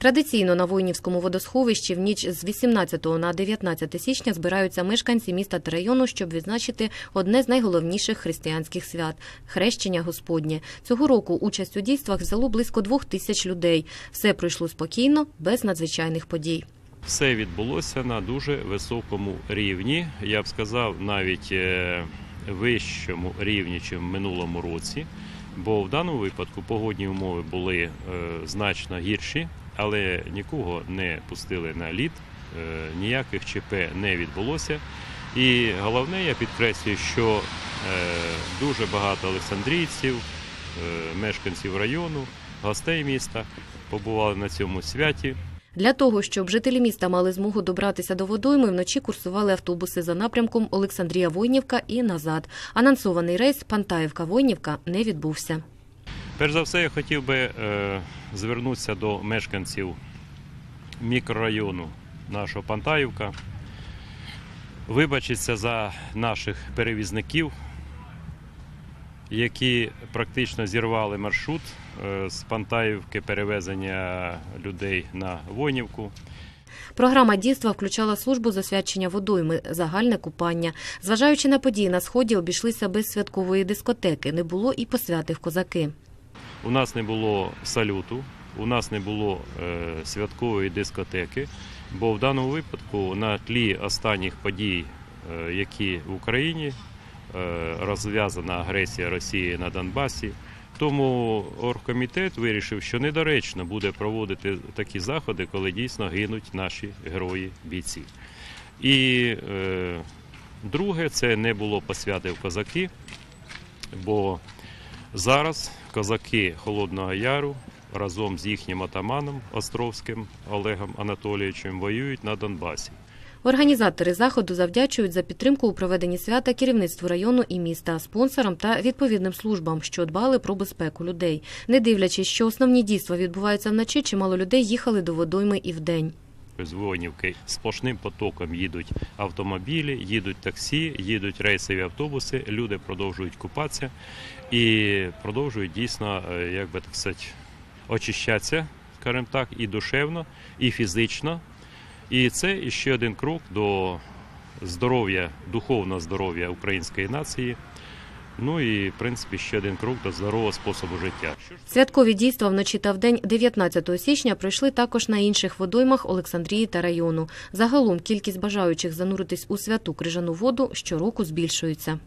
Традиційно на Войнівському водосховищі в ніч з 18 на 19 січня збираються мешканці міста та району, щоб відзначити одне з найголовніших християнських свят хрещення Господнє. Цього року участь у дійствах взяло близько двох тисяч людей. Все пройшло спокійно, без надзвичайних подій. Все відбулося на дуже високому рівні. Я б сказав, навіть е, вищому рівні, ніж в минулому році. Бо в даному випадку погодні умови були е, значно гірші, але нікого не пустили на лід, е, ніяких ЧП не відбулося. І головне, я підкреслюю, що е, дуже багато олександрійців, е, мешканців району, гостей міста побували на цьому святі. Для того, щоб жителі міста мали змогу добратися до водойми, вночі курсували автобуси за напрямком Олександрія-Войнівка і назад. Анонсований рейс Пантаївка-Войнівка не відбувся. Перш за все, я хотів би е, звернутися до мешканців мікрорайону нашого Пантаївка, вибачитися за наших перевізників, які практично зірвали маршрут е, з Пантаївки перевезення людей на Войнівку. Програма дійства включала службу з освячення водойми, загальне купання. Зважаючи на події на сході, обійшлися без святкової дискотеки. Не було і посвяти в козаки. У нас не було салюту, у нас не було е, святкової дискотеки, бо в даному випадку на тлі останніх подій, е, які в Україні е, розв'язана агресія Росії на Донбасі. Тому оргкомітет вирішив, що недоречно буде проводити такі заходи, коли дійсно гинуть наші герої бійці. І е, друге, це не було посвяти в козаки, бо Зараз козаки Холодного Яру разом з їхнім атаманом Островським Олегом Анатолійовичем воюють на Донбасі. Організатори заходу завдячують за підтримку у проведенні свята керівництву району і міста, спонсорам та відповідним службам, що дбали про безпеку людей. Не дивлячись, що основні дійства відбуваються вночі, чимало людей їхали до водойми і вдень. З Воїнівки сплошним потоком їдуть автомобілі, їдуть таксі, їдуть рейсові автобуси. Люди продовжують купатися і продовжують дійсно, е, як би так сказати, очищатися, скажімо так, і душевно, і фізично. І це ще один крок до здоров'я, духовного здоров'я української нації. Ну і в принципі ще один крок до здорового способу життя. Святкові дійства вночі та вдень 19 січня пройшли також на інших водоймах Олександрії та району. Загалом кількість бажаючих зануритись у святу крижану воду щороку збільшується.